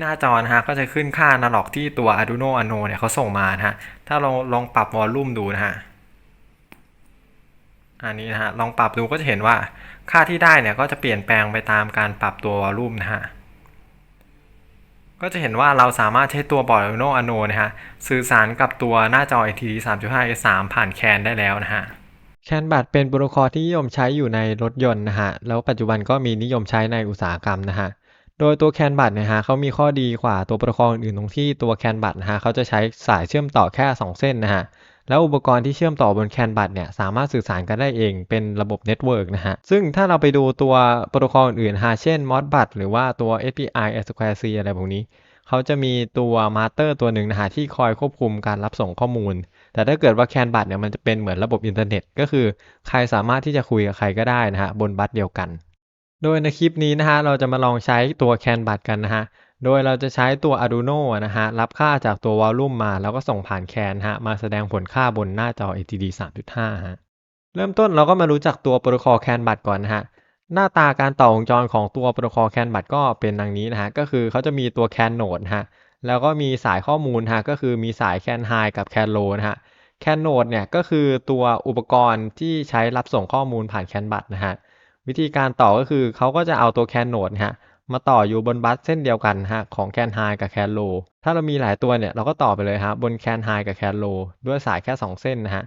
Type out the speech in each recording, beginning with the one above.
หน้าจอนะฮะก็จะขึ้นค่า analog ที่ตัว Arduino Uno เนี่ยเขาส่งมานะฮะ ถ้าเราลองปรับวอลลุ่มดูนะฮะ อันนี้นะฮะ ลองปรับดูก็จะเห็นว่าค่าที่ได้เนี่ยก็จะเปลี่ยนแปลงไปตามการปรับตัววอลลุ่มนะฮะ ก็จะเห็นว่าเราสามารถใช้ตัวบอร์ด Arduino Uno นะฮะ สื่อสารกับตัวหน้าจอ LTD 3.5 S3 ผ่านแคนได้แล้วนะฮะแคนบัตเป็นโปรโตคอลที่นิยมใช้อยู่ในรถยนต์นะฮะ แล้วปัจจุบันก็มีนิยมใช้ในอุตสาหกรรมนะฮะ โดยตัวแคนบัตเนี่ยฮะเขามีข้อดีกว่าตัวโปรโตคอลอื่นๆตรงที่ตัวแคนบัตนะฮะเขาจะใช้สายเชื่อมต่อแค่ 2 เส้นนะฮะแล้วอุปกรณ์ที่เชื่อมต่อบนแคนบัตเนี่ยสามารถสื่อสารกันได้เองเป็นระบบเน็ตเวิร์กนะฮะ ซึ่งถ้าเราไปดูตัวโปรโตคอลอื่นๆฮะเช่น Modbus หรือว่าตัว SPI S2C อะไรพวกนี้ เขาจะมีตัวมาสเตอร์ตัวหนึ่งนะฮะที่คอยควบคุมการรับส่งข้อมูล แต่ถ้าเกิดว่าแคนบัตเนี่ยมันจะเป็นเหมือนระบบอินเทอร์เน็ต ก็คือใครสามารถที่จะคุยกับใครก็ได้นะฮะบนบัสเดียวกัน โดยในคลิปนี้นะฮะเราจะมาลองใช้ตัวแคนบัตกันนะฮะ โดยเราจะใช้ตัว Arduino นะฮะรับค่าจากตัววอลลุ่มมา แล้วก็ส่งผ่านแคนฮะมาแสดงผลค่าบนหน้าจอ LTD 3.5 ฮะ เริ่มต้นเราก็มารู้จักตัวโปรโตคอลแคนบัตก่อนนะฮะ หน้าตาการต่อวงจรของตัวโปรโตคอลแคนบัตก็เป็นดังนี้นะฮะ ก็คือเขาจะมีตัวแคนโนดฮะ แล้วก็มีสายข้อมูลฮะ ก็คือมีสายแคนไฮกับแคนโลนะฮะแคนโนดเนี่ยก็คือตัวอุปกรณ์ที่ใช้รับส่งข้อมูลผ่านแคนบัตนะฮะ วิธีการต่อก็คือเขาก็จะเอาตัวแคนโนดฮะมาต่ออยู่บนบัสเส้นเดียวกันฮะของแคนไฮกับแคนโลถ้าเรามีหลายตัวเนี่ยเราก็ต่อไปเลยฮะบนแคนไฮกับแคนโลด้วยสายแค่ 2 เส้นนะฮะ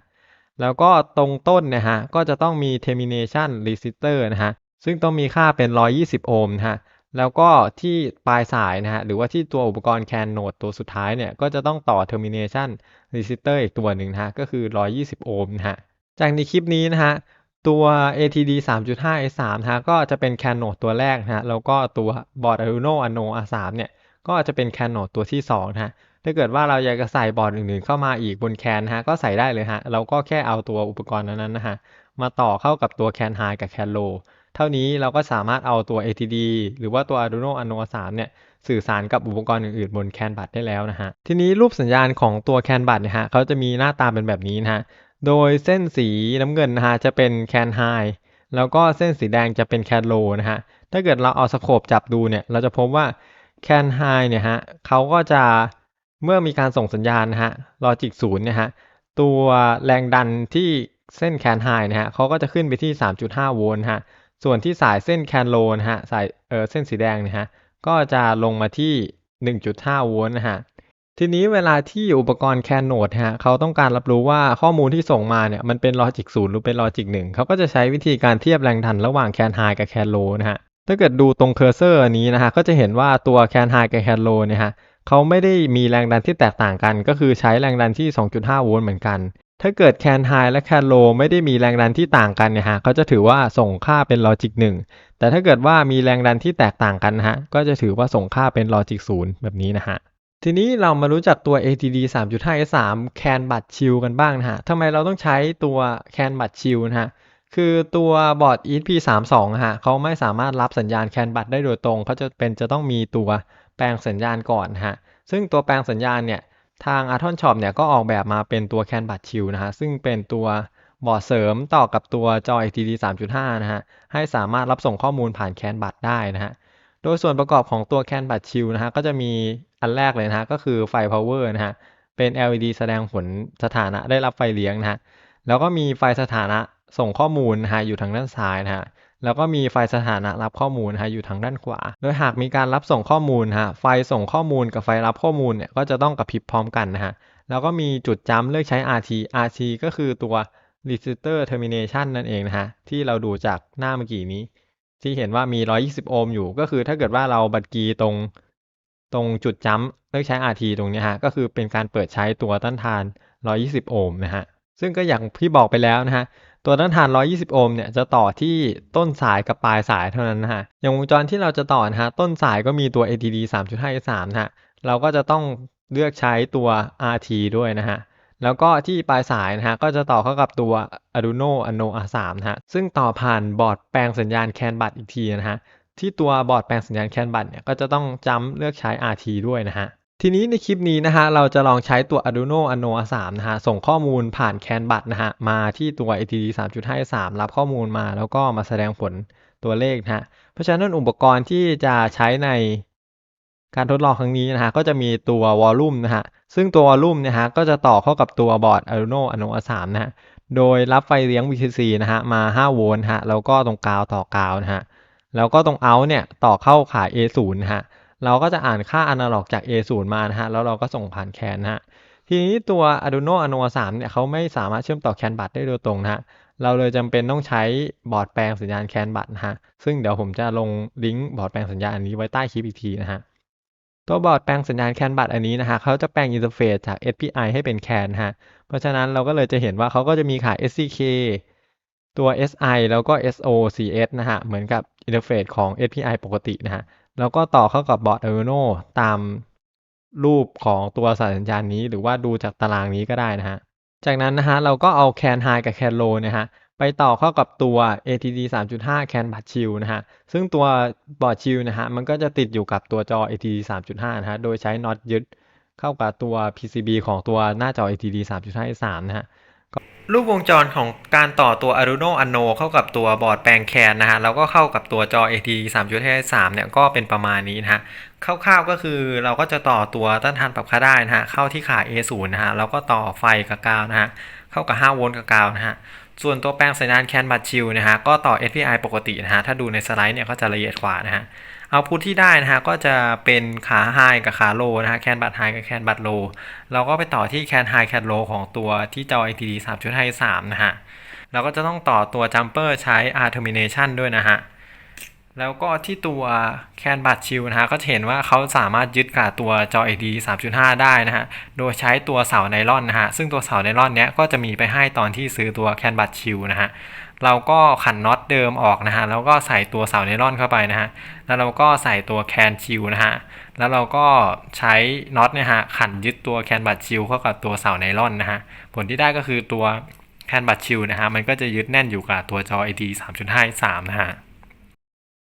แล้วก็ตรงต้นนะฮะก็จะต้องมี termination resistor นะฮะซึ่งต้องมีค่าเป็น 120 โอห์มนะฮะแล้วก็ที่ปลายสายนะฮะหรือว่าที่ตัวอุปกรณ์แคนโนดตัวสุดท้ายเนี่ยก็จะต้องต่อ termination resistor อีกตัวหนึ่งนะฮะก็คือ 120 โอห์มนะฮะจากในคลิปนี้นะฮะ ตัว ATD 3.5 S3 นะฮะก็จะเป็นแคนโนดตัวแรกนะฮะแล้วก็ตัวบอร์ด Arduino Uno R3 เนี่ยก็จะเป็นแคนโนดตัวที่2นะฮะถ้าเกิดว่าเราอยากจะใส่บอร์ดอื่นๆเข้ามาอีกบนแคนนะฮะก็ใส่ได้เลยฮะเราก็แค่เอาตัวอุปกรณ์นั้นๆนะฮะมาต่อเข้ากับตัวแคนไฮกับแคนโลเท่านี้เราก็สามารถเอาตัว ATD หรือว่าตัว Arduino Uno 3เนี่ยสื่อสารกับอุปกรณ์อื่นๆ บนแคนบัตได้แล้วนะฮะ ทีนี้รูปสัญญาณของตัวแคนบัตเนี่ยฮะเขาจะมีหน้าตาเป็นแบบนี้นะฮะ โดยเส้นสีน้ำเงินนะฮะจะเป็นแคนไฮแล้วก็เส้นสีแดงจะเป็นแคนโลนะฮะ ถ้าเกิดเราเอาสโคปจับดูเนี่ย เราจะพบว่าแคนไฮเนี่ยฮะเขาก็จะเมื่อมีการส่งสัญญาณนะฮะลอจิกศูนย์เนี่ยฮะ ตัวแรงดันที่เส้นแคนไฮนะฮะเขาก็จะขึ้นไปที่ 3.5 โวลต์ฮะ ส่วนที่สายเส้นแคนโลนะฮะ สายเออเส้นสีแดงเนี่ยฮะ ก็จะลงมาที่ 1.5 โวลต์นะฮะ ทีนี้เวลาที่อุปกรณ์แคนโนดฮะเขาต้องการรับรู้ว่าข้อมูลที่ส่งมาเนี่ยมันเป็นลอจิกศูนย์หรือเป็นลอจิกหนึ่งเขาก็จะใช้วิธีการเทียบแรงดันระหว่างแคนไฮกับแคนโลนะฮะถ้าเกิดดูตรงเคอร์เซอร์นนี้นะฮะก็จะเห็นว่าตัวแคนไฮกับแคนโลเนี่ยฮะเขาไม่ได้มีแรงดันที่แตกต่างกัน ก็คือใช้แรงดันที่ 2.5 โวลต์เหมือนกัน ถ้าเกิดแคนไฮและแคนโลไม่ได้มีแรงดันที่ต่างกันเนี่ยฮะเขาจะถือว่าส่งค่าเป็นลอจิกหนึ่งแต่ถ้าเกิดว่ามีแรงดันที่แตกต่างกันนะฮะก็จะถือว่าส่งค่าเป็นลอจิกศูนย์แบบนี้นะฮะ ทีนี้เรามารู้จักตัว ATD 3.5 S3 แคนบัตชิลกันบ้างนะฮะทำไมเราต้องใช้ตัวแคนบัตชิลนะฮะ คือตัวบอร์ด ESP32 ฮะเขาไม่สามารถรับสัญญาณแคนบัตได้โดยตรง เขาจะเป็นจะต้องมีตัวแปลงสัญญาณก่อนฮะ ซึ่งตัวแปลงสัญญาณเนี่ย ทาง a t o n Shop เนี่ยก็ออกแบบมาเป็นตัวแคนบัตชิลนะฮะ ซึ่งเป็นตัวบอร์ดเสริมต่อกับตัวจอ ATD 3.5 นะฮะ ให้สามารถรับส่งข้อมูลผ่านแคนบัตได้นะฮะ โดยส่วนประกอบของตัวแคนบัตชิลนะฮะก็จะมีอันแรกเลยนะฮะก็คือไฟ power นะฮะเป็น LED แสดงผลสถานะได้รับไฟเลี้ยงนะฮะแล้วก็มีไฟสถานะส่งข้อมูลนะฮะอยู่ทางด้านซ้ายนะฮะแล้วก็มีไฟสถานะรับข้อมูลนะฮะอยู่ทางด้านขวา โดยหากมีการรับส่งข้อมูลฮะไฟส่งข้อมูลกับไฟรับข้อมูลเนี่ยก็จะต้องกระพริบพร้อมกันนะฮะแล้วก็มีจุดจำเลือกใช้ RT RT ก็คือตัว resistor termination นั่นเองนะฮะที่เราดูจากหน้าเมื่อกี้นี้ ที่เห็นว่ามี 120 โอห์มอยู่ ก็คือถ้าเกิดว่าเราบัตรกีตรงตรงจุดจัมเลือกใช้ RT ตรงนี้ฮะ ก็คือเป็นการเปิดใช้ตัวต้านทาน 120 โอห์มนะฮะ ซึ่งก็อย่างที่บอกไปแล้วนะฮะ ตัวต้านทาน 120 โอห์มเนี่ยจะต่อที่ต้นสายกับปลายสายเท่านั้นนะฮะ อย่างวงจรที่เราจะต่อนะฮะ ต้นสายก็มีตัว ATD 3.53นะฮะ เราก็จะต้องเลือกใช้ตัว RT ด้วยนะฮะ แล้วก็ที่ปลายสายนะฮะก็จะต่อเข้ากับตัว Arduino Uno R3 นะฮะซึ่งต่อผ่านบอร์ดแปลงสัญญาณแคนบัตอีกทีนะฮะที่ตัวบอร์ดแปลงสัญญาณแคนบัตเนี่ยก็จะต้องจำเลือกใช้ RT ด้วยนะฮะทีนี้ในคลิปนี้นะฮะเราจะลองใช้ตัว Arduino Uno R3 นะฮะส่งข้อมูลผ่านแคนบัตนะฮะมาที่ตัว ATD 3.5 3 รับข้อมูลมา แล้วก็มาแสดงผลตัวเลขนะฮะเพราะฉะนั้นอุปกรณ์ที่จะใช้ในการทดลองครั้งนี้นะฮะก็จะมีตัววอลลุ่มนะฮะ ซึ่งตัววอลลุ่มนี่ยฮะก็จะต่อเข้ากับตัวบอร์ด Arduino Uno A3 นะฮะโดยรับไฟเลี้ยง VCC นะฮะมา 5 โวลต์ฮะแล้วก็ตรงกาวต่อกาวนะฮะแล้วก็ตรง out เนี่ยต่อเข้าขา A0 นะฮะเราก็จะอ่านค่าอนาล็อกจาก A0 มานะฮะแล้วเราก็ส่งผ่านแคนนะฮะทีนี้ตัว Arduino Uno A3 เนี่ยเขาไม่สามารถเชื่อมต่อแคนบัตได้โดยตรงนะฮะเราเลยจำเป็นต้องใช้บอร์ดแปลงสัญญาณแคนบัตนะฮะซึ่งเดี๋ยวผมจะลงลิงก์บอร์ดแปลงสัญญาณอันนี้ไว้ใต้คลิปอีกทีนะฮะ ตัวบอร์ดแปลงสัญญาณแคนบัตอันนี้นะฮะเขาจะแปลงอินเทอร์เฟซจาก SPI ให้เป็นแคนฮะเพราะฉะนั้นเราก็เลยจะเห็นว่าเขาก็จะมีขาย SCK ตัว SI แล้วก็ SOCS นะฮะเหมือนกับอินเทอร์เฟซของ SPI ปกตินะฮะแล้วก็ต่อเข้ากับบอร์ด Arduino ตามรูปของตัวสายสัญญาณนี้หรือว่าดูจากตารางนี้ก็ได้นะฮะจากนั้นนะฮะเราก็เอาแคนไฮกับแคนโลนะฮะ ไปต่อเข้ากับตัว ATD 3.5 CAN บัตชิลนะฮะ ซึ่งตัวบอร์ดชิลนะฮะ มันก็จะติดอยู่กับตัวจอ ATD 3.5 นะฮะ โดยใช้น็อตยึดเข้ากับตัว PCB ของตัวหน้าจอ ATD 3.5 3นะฮะรูปวงจรของการต่อตัว Arduino Uno เข้ากับตัวบอร์ดแปลงแคนนะฮะ แล้วก็เข้ากับตัวจอ ATD 3.5 3เนี่ยก็เป็นประมาณนี้นะฮะคร่าวๆก็คือเราก็จะต่อตัวต้านทานปรับค่าได้นะฮะ เข้าที่ขา A0 นะฮะ แล้วก็ต่อไฟกับกาวนะฮะ เข้ากับ 5 โวลต์กับกาวนะฮะ ส่วนตัวแปลงสัญญาณแคนบัตชิลนะฮะก็ต่อ SPI ปกตินะฮะถ้าดูในสไลด์เนี่ยก็จะละเอียดกว่านะฮะเอาพุทที่ได้นะฮะก็จะเป็นขาไฮกับขาโลนะฮะแคนบัตไฮกับแคนบัตโลเราก็ไปต่อที่แคนไฮแคนโลของตัวที่จอ ITD 3.53นะฮะเราก็จะต้องต่อตัวจัมเปอร์ใช้ R termination ด้วยนะฮะ แล้วก็ที่ตัวแคนบัตชิลนะฮะก็จะเห็นว่าเขาสามารถยึดกับตัวจอ AD 3.5 ได้นะฮะ โดยใช้ตัวเสาไนลอนนะฮะ ซึ่งตัวเสาไนลอนเนี้ยก็จะมีไปให้ตอนที่ซื้อตัวแคนบัตชิลนะฮะ เราก็ขันน็อตเดิมออกนะฮะ แล้วก็ใส่ตัวเสาไนลอนเข้าไปนะฮะ แล้วเราก็ใส่ตัวแคนชิลนะฮะ แล้วเราก็ใช้น็อตเนี่ยฮะขันยึดตัวแคนบัตชิลเข้ากับตัวเสาไนลอนนะฮะ ผลที่ได้ก็คือตัวแคนบัตชิลนะฮะ มันก็จะยึดแน่นอยู่กับตัวจอ AD 3.53นะฮะ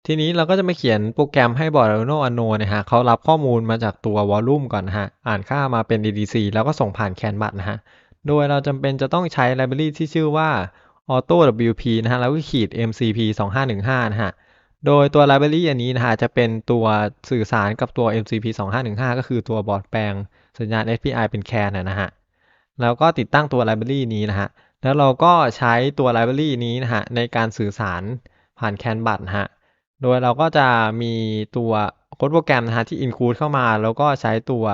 ทีนี้เราก็จะมาเขียนโปรแกรมให้บอร์ด Arduino Uno นะฮะเขารับข้อมูลมาจากตัววอลลุ่มก่อนนะฮะ อ่านค่ามาเป็น DDC แล้วก็ส่งผ่านแคนบัตนะฮะ โดยเราจำเป็นจะต้องใช้ library ที่ชื่อว่า auto wp นะฮะ แล้วก็ขีด mcp 2515นะฮะ โดยตัว library อันนี้นะฮะ จะเป็นตัวสื่อสารกับตัว mcp 2515ก็คือตัวบอร์ดแปลงสัญญาณ SPI เป็นแคนนะฮะ แล้วก็ติดตั้งตัว library นี้นะฮะ แล้วเราก็ใช้ตัว library นี้นะฮะในการสื่อสารผ่านแคนบัตนะฮะ โดยเราก็จะมีตัวโค้ดโปรแกรมนะฮะที่ include เข้ามา แล้วก็ใช้ตัว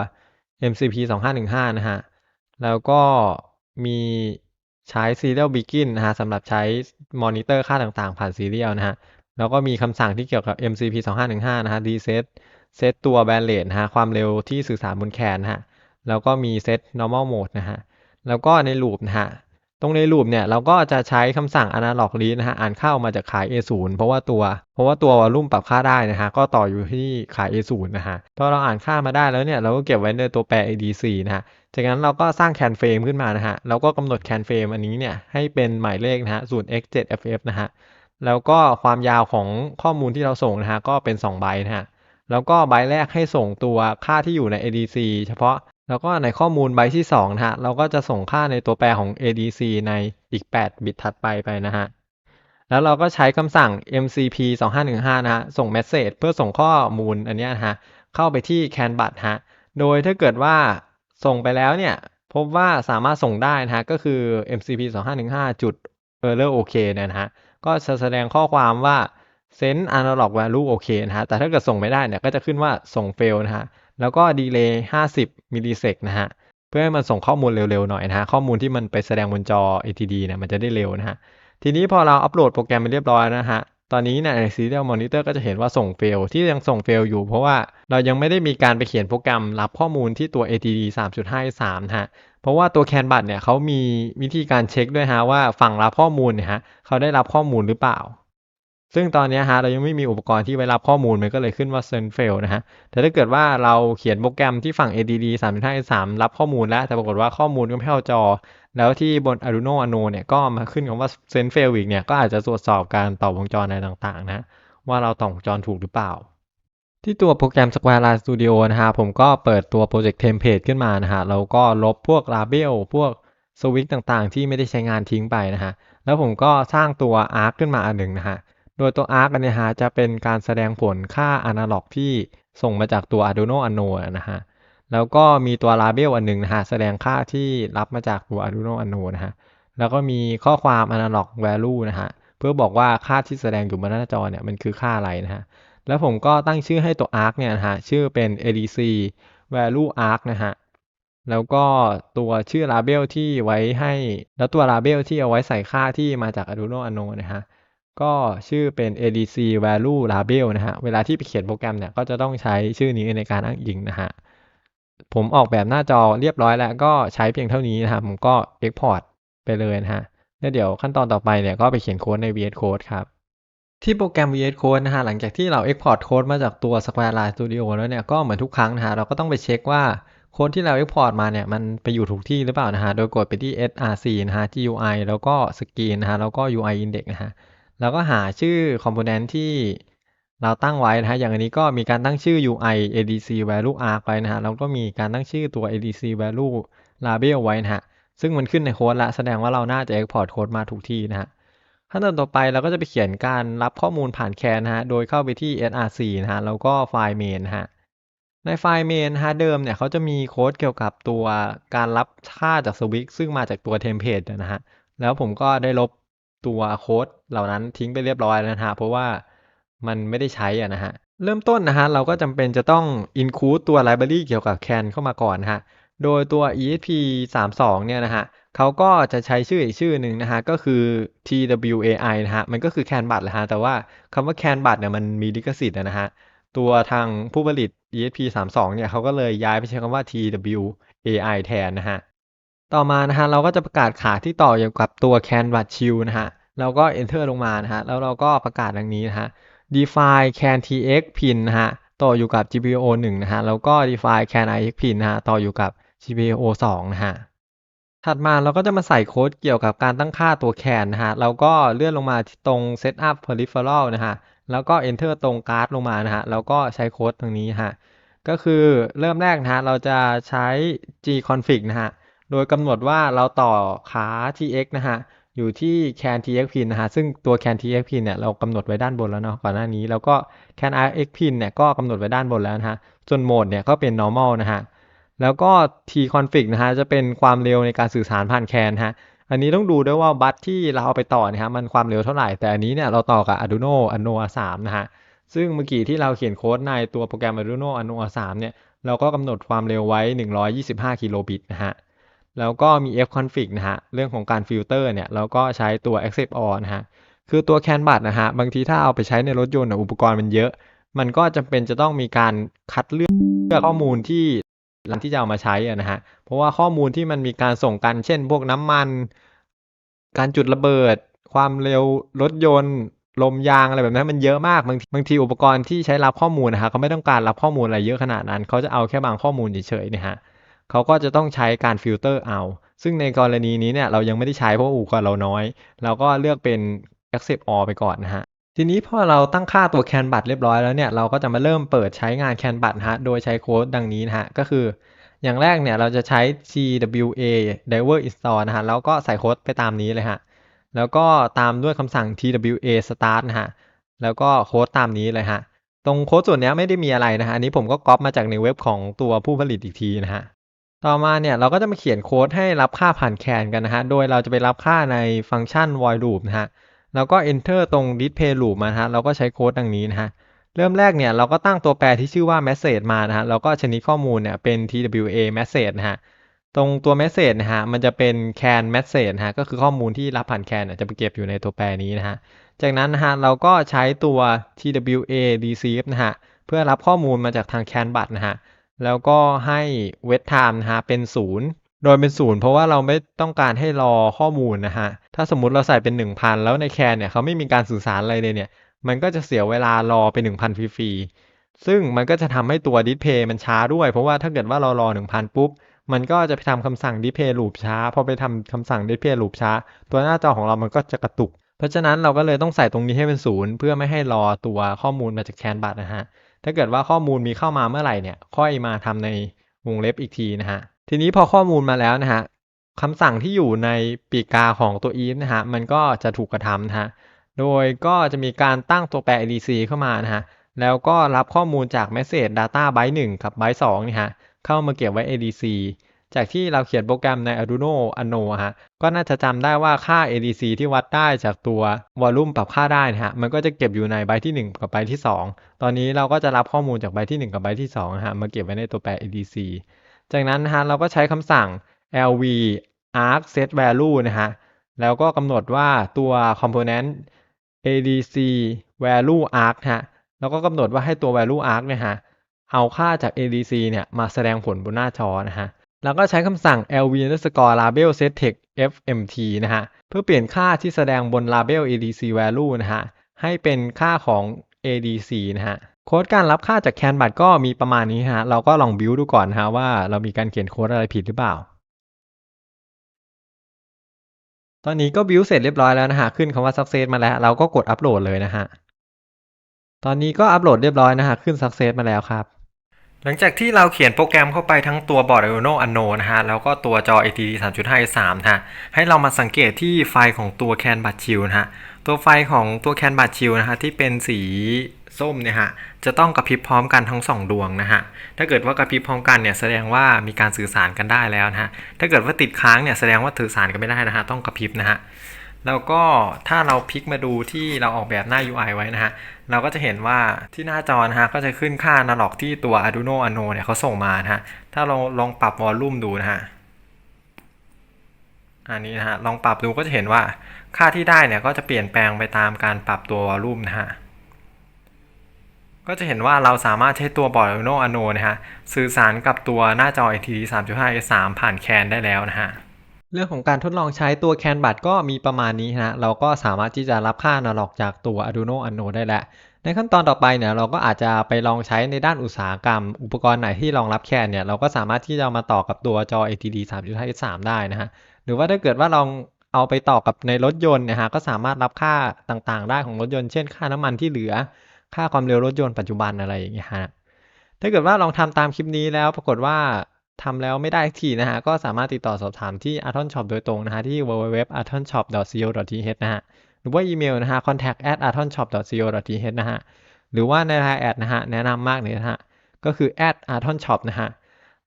MCP 2515นะฮะ แล้วก็มีใช้ serial begin นะฮะสำหรับใช้มอนิเตอร์ค่าต่างๆ ผ่าน serial นะฮะ แล้วก็มีคำสั่งที่เกี่ยวกับ MCP 2515นะฮะ reset เซตตัว band rate นะฮะ ความเร็วที่สื่อสารบนแคนนะฮะ แล้วก็มีเซต normal mode นะฮะ แล้วก็ใน loop นะฮะ ตรงในลูปเนี่ยเราก็จะใช้คำสั่ง analog read นะฮะอ่านเข้ามาจากขาย A0 เพราะว่าตัว เพราะว่าตัววอลลุ่มปรับค่าได้นะฮะก็ต่ออยู่ที่ขาย A0 นะฮะพอเราอ่านค่ามาได้แล้วเนี่ยเราก็เก็บไว้ในตัวแปร ADC นะฮะจากนั้นเราก็สร้างแคนเฟรมขึ้นมานะฮะแล้วก็กำหนดแคนเฟรมอันนี้เนี่ยให้เป็นหมายเลขนะฮะ 0x7ff นะฮะแล้วก็ความยาวของข้อมูลที่เราส่งนะฮะก็เป็น2ไบต์นะฮะแล้วก็ไบต์แรกให้ส่งตัวค่าที่อยู่ใน ADC เฉพาะ แล้วก็ในข้อมูลใบที่2นะฮะเราก็จะส่งค่าในตัวแปรของ ADC ในอีก 8 บิตถัดไปไปนะฮะแล้วเราก็ใช้คำสั่ง MCP 2515นะฮะส่งเมสเซจเพื่อส่งข้อมูลอันนี้นะฮะเข้าไปที่ CANBUT ฮะโดยถ้าเกิดว่าส่งไปแล้วเนี่ยพบว่าสามารถส่งได้นะฮะก็คือ MCP 2515จุด error OK เนี่ยนะฮะก็จะแสดงข้อความว่า send analog value OK นะฮะแต่ถ้าเกิดส่งไม่ได้เนี่ยก็จะขึ้นว่าส่ง fail นะฮะ แล้วก็ดีเลย์ 50มิลลิเซกนะฮะ เพื่อให้มันส่งข้อมูลเร็วๆหน่อยนะฮะ ข้อมูลที่มันไปแสดงบนจอ ATD เนี่ยมันจะได้เร็วนะฮะ ทีนี้พอเราอัปโหลดโปรแกรมไปเรียบร้อยนะฮะ ตอนนี้เนี่ยใน Serial Monitor ก็จะเห็นว่าส่งเฟล ที่ยังส่งเฟลอยู่ เพราะว่าเรายังไม่ได้มีการไปเขียนโปรแกรมรับข้อมูลที่ตัว ATD 3.53นะฮะเพราะว่าตัว CANBUT เนี่ยเขามีวิธีการเช็คด้วยฮะว่าฝั่งรับข้อมูลเนี่ยฮะเขาได้รับข้อมูลหรือเปล่า ซึ่งตอนนี้ฮะเรายังไม่มีอุปกรณ์ที่ไว้รับข้อมูลมันก็เลยขึ้นว่า send fail นะฮะ แต่ถ้าเกิดว่าเราเขียนโปรแกรมที่ฝั่ง ADD 3.53รับข้อมูลแล้ว แต่ปรากฏว่าข้อมูลก็ไม่เข้าจอ แล้วที่บน Arduino Uno เนี่ยก็มาขึ้นคำว่า send fail อีกเนี่ยก็อาจจะตรวจสอบการต่อวงจรอะไรต่างๆนะว่าเราต่อวงจรถูกหรือเปล่า ที่ตัวโปรแกรม Square Line Studio นะฮะผมก็เปิดตัว Project Template ขึ้นมานะฮะแล้วก็ลบพวก Label พวกสวิตต่างๆ ที่ไม่ได้ใช้งานทิ้งไปนะฮะแล้วผมก็สร้างตัว Arc ขึ้นมาอันหนึ่งนะฮะ โดยตัว arc นเนี้ยฮะจะเป็นการแสดงผลค่า analog ที่ส่งมาจากตัว Arduino Uno นะฮะแล้วก็มีตัว label อันหนึ่งนะฮะแสดงค่าที่รับมาจากตัว Arduino Uno นะฮะแล้วก็มีข้อความ analog value นะฮะเพื่อบอกว่าค่าที่แสดงอยู่บนหน้าจอเนี่ยมันคือค่าอะไรนะฮะแล้วผมก็ตั้งชื่อให้ตัว arc เนี่ยนะฮะชื่อเป็น adc value arc นะฮะแล้วก็ตัวชื่อ label ที่ไว้ให้ แล้วตัว label ที่เอาไว้ใส่ค่าที่มาจาก Arduino Uno นะฮะ ก็ชื่อเป็น adc value label นะฮะ เวลาที่ไปเขียนโปรแกรมเนี่ยก็จะต้องใช้ชื่อนี้ในการอ้างอิงนะฮะ ผมออกแบบหน้าจอเรียบร้อยแล้วก็ใช้เพียงเท่านี้นะครับ ผมก็ export ไปเลยนะฮะแล้วเดี๋ยวขั้นตอนต่อไปเนี่ยก็ไปเขียนโค้ดใน VS Code ครับ ที่โปรแกรม VS Code นะฮะ หลังจากที่เรา export โค้ดมาจากตัว Squareline Studio แล้วเนี่ย ก็เหมือนทุกครั้งนะฮะ เราก็ต้องไปเช็คว่าโค้ดที่เรา export มาเนี่ย มันไปอยู่ถูกที่หรือเปล่านะฮะ โดยกดไปที่ src นะฮะ GUI แล้วก็ Screen นะฮะ แล้วก็ UI Index นะฮะ แล้วก็หาชื่อ component ที่เราตั้งไว้นะฮะ อย่างอันนี้ก็มีการตั้งชื่อ UI adc value arc ไว้นะฮะ แล้วก็มีการตั้งชื่อตัว adc value label ไว้นะฮะ ซึ่งมันขึ้นในโค้ดแล้วแสดงว่าเราน่าจะ export โค้ดมาถูกที่นะฮะ ขั้นตอนต่อไปเราก็จะไปเขียนการรับข้อมูลผ่านแคนนะฮะ โดยเข้าไปที่ src นะฮะ แล้วก็ไฟล์ main นะฮะ ในไฟล์ main นฮะเดิมเนี่ยเขาจะมีโค้ดเกี่ยวกับตัวการรับค่าจากสวิตช์ซึ่งมาจากตัวเทมเพลตนะฮะ แล้วผมก็ได้ลบตัวโค้ด เหล่านั้นทิ้งไปเรียบร้อยแล้วนะฮะเพราะว่ามันไม่ได้ใช้อะนะฮะเริ่มต้นนะฮะเราก็จำเป็นจะต้อง include ตัว library เกี่ยวกับ CAN เข้ามาก่อนนะฮะโดยตัว esp32 เนี่ยนะฮะเขาก็จะใช้ชื่ออีกชื่อหนึ่งนะฮะก็คือ twai นะฮะมันก็คือ CAN bus แหละฮะแต่ว่าคำว่า CAN bus เนี่ยมันมีลิขสิทธิ์นะฮะตัวทางผู้ผลิต esp32 เนี่ยเขาก็เลยย้ายไปใช้คำว่า twai แทนนะฮะต่อมานะฮะเราก็จะประกาศขาที่ต่อเกี่ยวกับตัว CAN bus shield นะฮะ แล้วก็ enter ลงมานะฮะ แล้วเราก็ประกาศดังนี้นะฮะ define can tx pin นะฮะ ต่ออยู่กับ GPIO 1 นะฮะ แล้วก็ define can ix pin นะฮะ ต่ออยู่กับ GPIO 2 นะฮะ ถัดมาเราก็จะมาใส่โค้ดเกี่ยวกับการตั้งค่าตัว can นะฮะ เราก็เลื่อนลงมาตรง setup peripheral นะฮะ แล้วก็ enter ตรงการ์ดลงมานะฮะ แล้วก็ใช้โค้ดตรงนี้ฮะ ก็คือเริ่มแรกนะฮะ เราจะใช้ gconfig นะฮะ โดยกำหนดว่าเราต่อขา tx นะฮะ อยู่ที่ can tx pin นะฮะ ซึ่งตัว can tx pin เนี่ยเรากำหนดไว้ด้านบนแล้วเนาะก่อนหน้านี้ แล้วก็ can ix pin เนี่ยก็กำหนดไว้ด้านบนแล้วนะฮะส่วนโหมดเนี่ยก็เป็น normal นะฮะ แล้วก็ tconfig นะฮะจะเป็นความเร็วในการสื่อสารผ่านแคนฮะ อันนี้ต้องดูด้วยว่าบัสที่เราเอาไปต่อนะฮะมันความเร็วเท่าไหร่ แต่อันนี้เนี่ยเราต่อกับ Arduino Uno 3นะฮะ ซึ่งเมื่อกี้ที่เราเขียนโค้ดในตัวโปรแกรม Arduino Uno 3เนี่ยเราก็กำหนดความเร็วไว้ 125 กิโลบิตนะฮะ แล้วก็มี fconfig นะฮะ เรื่องของการฟิลเตอร์เนี่ย เราก็ใช้ตัว accept all นะฮะ คือตัว CAN bus นะฮะ บางทีถ้าเอาไปใช้ในรถยนต์อุปกรณ์มันเยอะ มันก็จำเป็นจะต้องมีการคัดเลือกข้อมูลที่หลังที่จะเอามาใช้นะฮะ เพราะว่าข้อมูลที่มันมีการส่งกัน เช่น พวกน้ำมัน การจุดระเบิด ความเร็วรถยนต์ลมยางอะไรแบบนั้นมันเยอะมากบางทีบางทีอุปกรณ์ที่ใช้รับข้อมูลนะฮะเขาไม่ต้องการรับข้อมูลอะไรเยอะขนาดนั้น เขาจะเอาแค่บางข้อมูลเฉยๆนี่ฮะ เขาก็จะต้องใช้การฟิลเตอร์เอา ซึ่งในกรณีนี้เนี่ยเรายังไม่ได้ใช้เพราะอุปกรณ์เราน้อย เราก็เลือกเป็น accept all ไปก่อนนะฮะ ทีนี้พอเราตั้งค่าตัว CAN bus เรียบร้อยแล้วเนี่ยเราก็จะมาเริ่มเปิดใช้งาน CAN bus นะฮะ โดยใช้โค้ดดังนี้นะฮะ ก็คือ อย่างแรกเนี่ยเราจะใช้ gwa driver install นะฮะ แล้วก็ใส่โค้ดไปตามนี้เลยฮะ แล้วก็ตามด้วยคำสั่ง twa start นะฮะ แล้วก็โค้ดตามนี้เลยฮะตรงโค้ดส่วนนี้ไม่ได้มีอะไรนะฮะ อันนี้ผมก็ก๊อปมาจากในเว็บของตัวผู้ผลิตอีกทีนะฮะ ต่อมาเนี่ยเราก็จะมาเขียนโค้ดให้รับค่าผ่านแคนกันนะฮะ โดยเราจะไปรับค่าในฟังก์ชัน void loop นะฮะ แล้วก็ enter ตรง display loop มาฮะ เราก็ใช้โค้ดดังนี้นะฮะ เริ่มแรกเนี่ยเราก็ตั้งตัวแปรที่ชื่อว่า message มานะฮะ แล้วก็ชนิดข้อมูลเนี่ยเป็น twa message นะฮะ ตรงตัว message นะฮะ มันจะเป็น can message นะฮะ ก็คือข้อมูลที่รับผ่าน can เนี่ยจะไปเก็บอยู่ในตัวแปรนี้นะฮะ จากนั้นนะฮะเราก็ใช้ตัว twa receive นะฮะ เพื่อรับข้อมูลมาจากทาง can bus นะฮะ แล้วก็ให้ wait time นะฮะเป็นศูนย์โดยเป็นศูนย์เพราะว่าเราไม่ต้องการให้รอข้อมูลนะฮะ ถ้าสมมุติเราใส่เป็น 1,000 แล้วในแคนเนี่ยเขาไม่มีการสื่อสารอะไรเลยเนี่ย มันก็จะเสียเวลารอไป 1,000 ฟรีๆ ซึ่งมันก็จะทำให้ตัว display มันช้าด้วย เพราะว่าถ้าเกิดว่าเรารอ 1,000 ปุ๊บ มันก็จะไปทำคำสั่ง display loop ช้า พอไปทำคำสั่ง display loop ช้า ตัวหน้าจอของเรามันก็จะกระตุก เพราะฉะนั้นเราก็เลยต้องใส่ตรงนี้ให้เป็นศูนย์เพื่อไม่ให้รอตัวข้อมูลมาจากแคนบัตนะฮะ ถ้าเกิดว่าข้อมูลมีเข้ามาเมื่อไหร่เนี่ยค่อยมาทำในวงเล็บอีกทีนะฮะทีนี้พอข้อมูลมาแล้วนะฮะคำสั่งที่อยู่ในปีกกาของตัว if นะฮะมันก็จะถูกกระทำนะฮะโดยก็จะมีการตั้งตัวแปร ADC เข้ามานะฮะแล้วก็รับข้อมูลจาก Message Data Byte 1 กับ Byte 2นี่ฮะเข้ามาเก็บไว้ ADC จากที่เราเขียนโปรแกรมใน Arduino Uno ฮะ ก็น่าจะจำได้ว่าค่า ADC ที่วัดได้จากตัว Volume ปรับค่าได้นะฮะ มันก็จะเก็บอยู่ในไบที่ 1 กับไบที่ 2 ตอนนี้เราก็จะรับข้อมูลจากไบที่ 1 กับไบที่2ฮะ มาเก็บไว้ในตัวแปร ADC จากนั้นนะฮะเราก็ใช้คำสั่ง lv arc set value นะฮะ แล้วก็กำหนดว่าตัว component adc value arc ฮะ แล้วก็กำหนดว่าให้ตัว value arc เนี่ยฮะ เอาค่าจาก adc เนี่ยมาแสดงผลบนหน้าจอนะฮะ แล้วก็ใช้คำสั่ง lv underscore label set text fmt นะฮะ เพื่อเปลี่ยนค่าที่แสดงบน label adc value นะฮะ ให้เป็นค่าของ adc นะฮะ โค้ดการรับค่าจาก CAN บัตรก็มีประมาณนี้ฮะ เราก็ลอง build ดูก่อนนะฮะว่าเรามีการเขียนโค้ดอะไรผิดหรือเปล่า ตอนนี้ก็ build เสร็จเรียบร้อยแล้วนะฮะ ขึ้นคำว่า success มาแล้ว เราก็กดอัปโหลดเลยนะฮะ ตอนนี้ก็อัปโหลดเรียบร้อยนะฮะ ขึ้น success มาแล้วครับ หลังจากที่เราเขียนโปรแกรมเข้าไปทั้งตัวบอร์ด Arduino Uno นะฮะ แล้วก็ตัวจอ ATD 3.5 3นะฮะ ให้เรามาสังเกตที่ไฟของตัว CAN บัตชิลนะฮะ ตัวไฟของตัว CAN บัตชิลนะฮะ ที่เป็นสีส้มเนี่ยฮะ จะต้องกระพริบพร้อมกันทั้งสองดวงนะฮะ ถ้าเกิดว่ากระพริบพร้อมกันเนี่ยแสดงว่ามีการสื่อสารกันได้แล้วนะฮะ ถ้าเกิดว่าติดค้างเนี่ยแสดงว่าสื่อสารกันไม่ได้นะฮะ ต้องกระพริบนะฮะ แล้วก็ถ้าเราพลิกมาดูที่เราออกแบบหน้า UI ไว้นะฮะ เราก็จะเห็นว่าที่หน้าจอนะฮะ ก็จะขึ้นค่า analog ที่ตัว Arduino Uno เนี่ยเขาส่งมานะฮะ ถ้าเราลองปรับวอลลุ่มดูนะฮะ อันนี้นะฮะ ลองปรับดูก็จะเห็นว่าค่าที่ได้เนี่ยก็จะเปลี่ยนแปลงไปตามการปรับตัววอลลุ่มนะฮะ ก็จะเห็นว่าเราสามารถใช้ตัวบอร์ด Arduino Uno นะฮะ สื่อสารกับตัวหน้าจอ LTD 3.5 S3 ผ่าน CAN ได้แล้วนะฮะ เรื่องของการทดลองใช้ตัว CAN บัตก็มีประมาณนี้ฮะเราก็สามารถที่จะรับค่า analog จากตัว Arduino Uno ได้แล้ว ในขั้นตอนต่อไปเนี่ยเราก็อาจจะไปลองใช้ในด้านอุตสาหกรรม อุปกรณ์ไหนที่รองรับ CAN เนี่ยเราก็สามารถที่จะมาต่อกับตัวจอ LTD 3.53 ได้นะฮะ หรือว่าถ้าเกิดว่าลองเอาไปต่อกับในรถยนต์นะฮะก็สามารถรับค่าต่างๆ ได้ของรถยนต์ เช่น ค่าน้ำมันที่เหลือ ค่าความเร็วรถยนต์ปัจจุบันอะไรอย่างเงี้ยฮะถ้าเกิดว่าลองทำตามคลิปนี้แล้วปรากฏว่า ทำแล้วไม่ได้ทีนะฮะ ก็สามารถติดต่อสอบถามที่ Aton Shop โดยตรงนะฮะ ที่ www.atonshop.co.th นะฮะ หรือว่าอีเมลนะฮะ contact at atonshop.co.th นะฮะ หรือว่าใน Line แอดนะฮะ แนะนำมากเลยนะฮะ ก็คือ at aton shop นะฮะ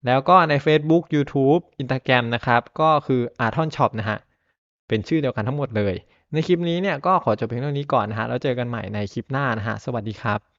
แล้วก็ใน Facebook YouTube Instagram นะครับ ก็คือ aton shop นะฮะ เป็นชื่อเดียวกันทั้งหมดเลย ในคลิปนี้เนี่ยก็ขอจบเพียงเท่านี้ก่อนนะฮะ แล้วเจอกันใหม่ในคลิปหน้านะฮะ สวัสดีครับ